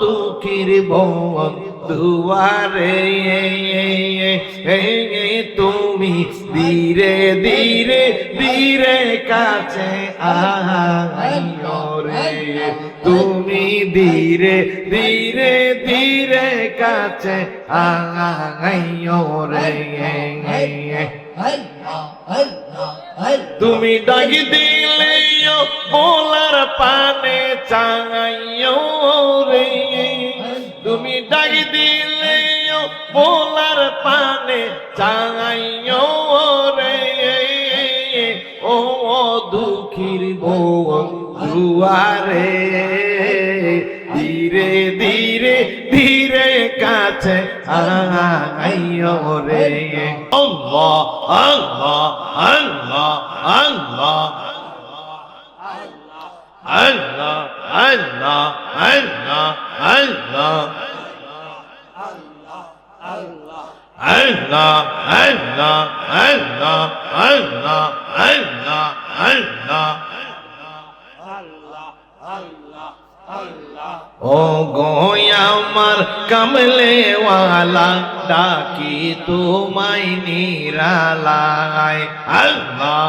দুঃখীর বন দুয়ারে তুমি ধীরে ধীরে ধীরে কাছে আইও রে তুমি ধীরে ধীরে ধীরে কাছে আইও রে তুমি ডাকি দিলে বলার পানে, চাইও রে। তুমি ডাকি দিলে বলার পানে, চাইও রে। ও দুঃখীর দুয়ারে, ধীরে ধীরে ধীরে কাছে রে। আল্লাহ আল্লাহ আল্লাহ আল্লাহ। আল্লাহ আল্লাহ আল্লাহ আল্লাহ। আল্লাহ আল্লাহ আল্লাহ আল্লাহ আল্লাহ আল্লাহ। ও আমার কমলে ওয়ালা ডাকি তোমায় নিরালায়। আল্লাহ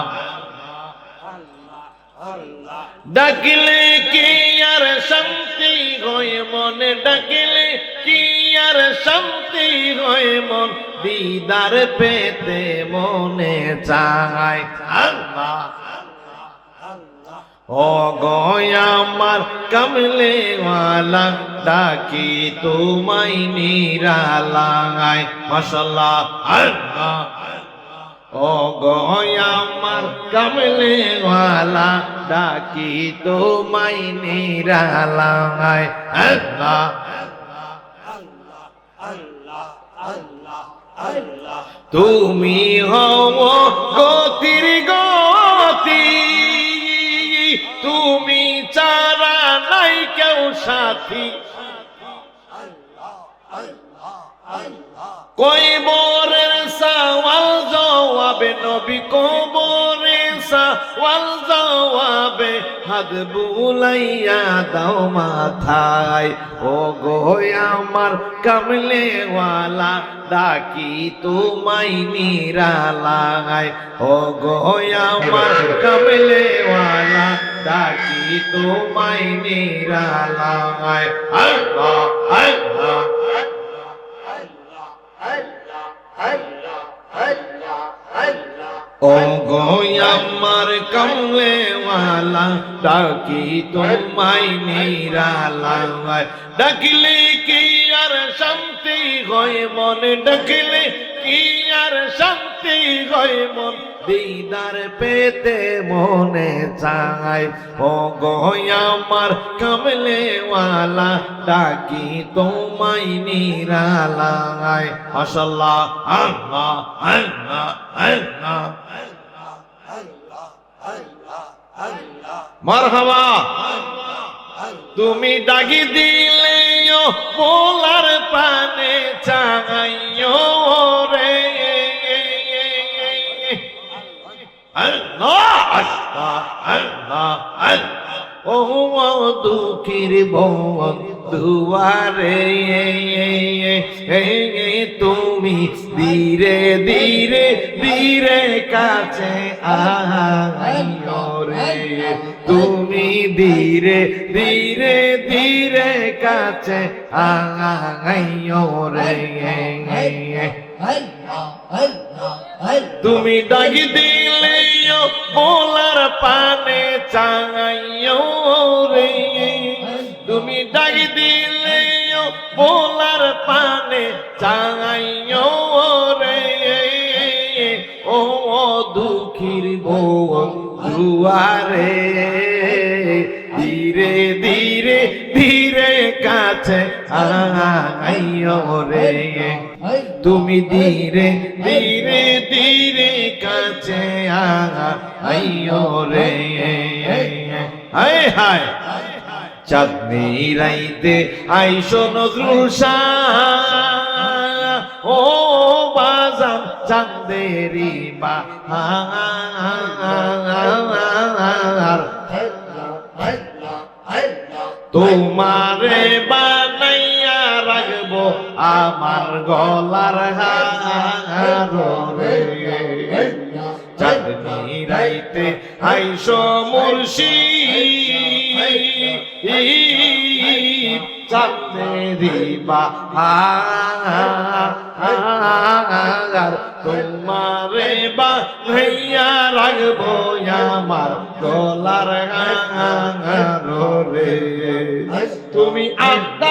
ডাকলে কি আর শান্তি হয় মনে? ডাকলে কি আর শান্তি হয় মন? দিদার পেতে মনে চায় আল্লাহ ও আমার কমলে ওয়ালা ডাকি তোমায় নিরালায়। মশাল্লাহ আল্লাহ। ও আমার কমলে ওয়ালা ডাকি তোমায় নিরালায়। আল্লাহ, তুমি হও গতির গতি। তুমি চারা নাই কেউ সাথী। কই বরের সওয়াল জবাবে নবী কবরের সওয়াল জবাবে হাত বুলাইয়া দাও মাথায়। ও গো আমার কমলে ওয়ালা ডাকি তোমায় নিরালায়। ও গো আমার কমলে ডাকি তোমায় নিরালায়। আল্লাহ। আমার কমলে ওয়ালা, ডাকি তোমায় নিরালায় ডাকিলে কি আর শান্তি হয় মনে? ডাকিলে কি আর শান্তি হয় মন? দিদার পেতে মনে চায়। ও আমার কমলে ওয়ালা, ডাকি তোমায় নিরালায় মাশাল্লাহ আল্লাহ আল্লাহ আল্লাহ। মারহাবা। তুমি ডাকি দিলে পোলার পানে চাইও রে। আল্লাহ আল্লাহ আল্লাহ ও দুঃখীর বন দুয়ারে। তুমি ধীরে ধীরে ধীরে কাছে আইও ধীরে ধীরে ধীরে কাছে আইও রে তুমি ডাকি দিলে বলার পানে চাইও রে তুমি ডাকি দিলে বলার পানে চাইও রে ও, দুঃখীর বউ, দুয়ারে আইও রে। তুমি ধীরে ধীরে ধীরে কাছে আইও রে। হায় হায়। চাঁদনি রাইতে আইসো নজরুষা ও বাজান চাঁদেরি বা তোমারে আমার গলার হার চাঁদনি রাইতে আইসো মুর্শি চাঁদেরি বাহার তোমারে বা ভাইয়া রাখব আমার গলার রে তুমি তামি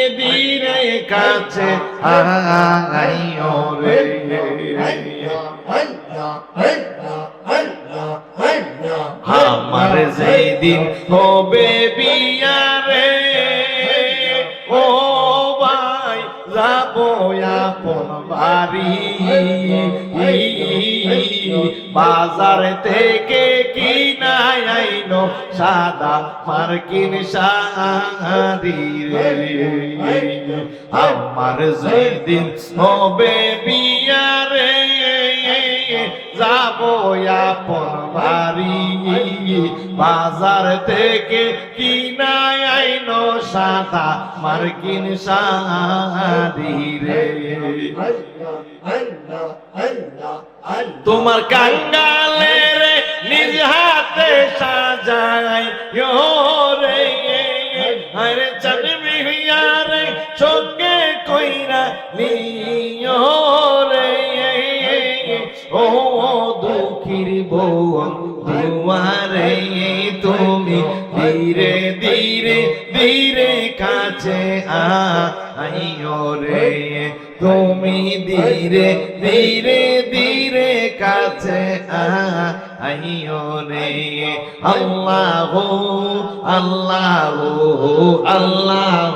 কাছে। আইও রে আমার যেদিন হবে বিয়ারে ও ভাই যাব আপন বাড়ি। বাজার থেকে সাদা মার্কিন শাড়ি রে। আমার যেদিন হবে বিয়ারে যাব আপন বাড়ি। বাজার থেকে কিনা আইনো সাদা মার্কিন শাড়ি রে। তোমার কাঙ্গালের ও দুঃখীর বউ দুয়ারে তুমি ধীরে ধীরে ধীরে কাছে আইও রে। তুমি ধীরে ধীরে ধীরে কাছে আইও রে। আল্লাহ আল্লাহ আল্লাহ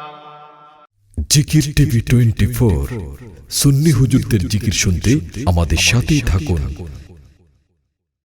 জিকির টিভি টোয়েন্টি ফোর সুন্নি হুজুরদের জিকির শুনতে আমাদের সাথেই থাকুন।